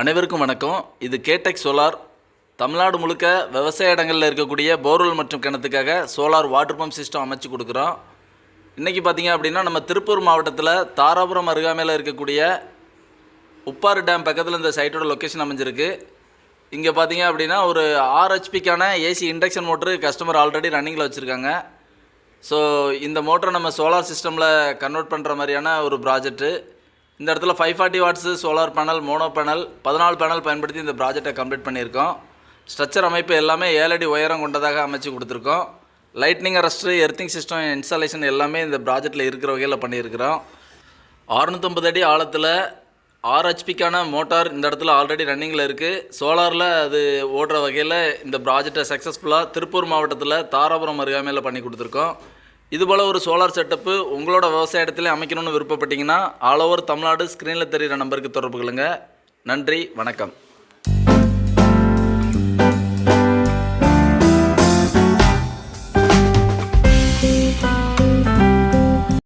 அனைவருக்கும் வணக்கம். இது கேடெக் சோலார். தமிழ்நாடு முழுக்க விவசாய இடங்களில் இருக்கக்கூடிய போர்வெல் மற்றும் கிணத்துக்காக சோலார் வாட்டர் பம்ப் சிஸ்டம் அமைச்சு கொடுக்குறோம். இன்றைக்கி பார்த்தீங்க அப்படின்னா நம்ம திருப்பூர் மாவட்டத்தில் தாராபுரம் அருகாமையில் இருக்கக்கூடிய உப்பாறு டேம் பக்கத்தில் இந்த சைட்டோட லொக்கேஷன் அமைஞ்சிருக்கு. இங்கே பார்த்தீங்க அப்படின்னா ஒரு ஆர்ஹெச்பிக்கான AC induction motor customer already ரன்னிங்கில் வச்சுருக்காங்க. ஸோ இந்த மோட்டரை நம்ம சோலார் சிஸ்டமில் கன்வெர்ட் பண்ணுற மாதிரியான ஒரு ப்ராஜெக்ட்டு இந்த இடத்துல five forty watts solar panel mono panel பதினாலு பேனல் பயன்படுத்தி இந்த ப்ராஜெக்டை கம்ப்ளீட் பண்ணியிருக்கோம். ஸ்ட்ரக்சர் அமைப்பு எல்லாமே ஏழடி உயரம் கொண்டதாக அமைச்சு கொடுத்துருக்கோம். Lightning arrest earthing system installation எல்லாமே இந்த ப்ராஜெக்டில் இருக்கிற வகையில் பண்ணியிருக்கிறோம். அறுநூத்தொம்பது அடி ஆழத்தில் ஆர்ஹெச்பிக்கான மோட்டார் இந்த இடத்துல ஆல்ரெடி ரன்னிங்கில் இருக்குது சோலாரில் அது ஓடுற வகையில் இந்த ப்ராஜெக்டை சக்ஸஸ்ஃபுல்லாக திருப்பூர் மாவட்டத்தில் தாராபுரம் அருகாமையில் பண்ணி கொடுத்துருக்கோம். இதுபோல் ஒரு சோலார் செட்டப்பு உங்களோட விவசாய இடத்துல அமைக்கணும்னு விருப்பப்பட்டீங்கன்னா ஆல் ஓவர் தமிழ்நாடு ஸ்க்ரீனில் தெரிகிற நம்பருக்கு தொடர்பு கொள்ளுங்கள் நன்றி வணக்கம்.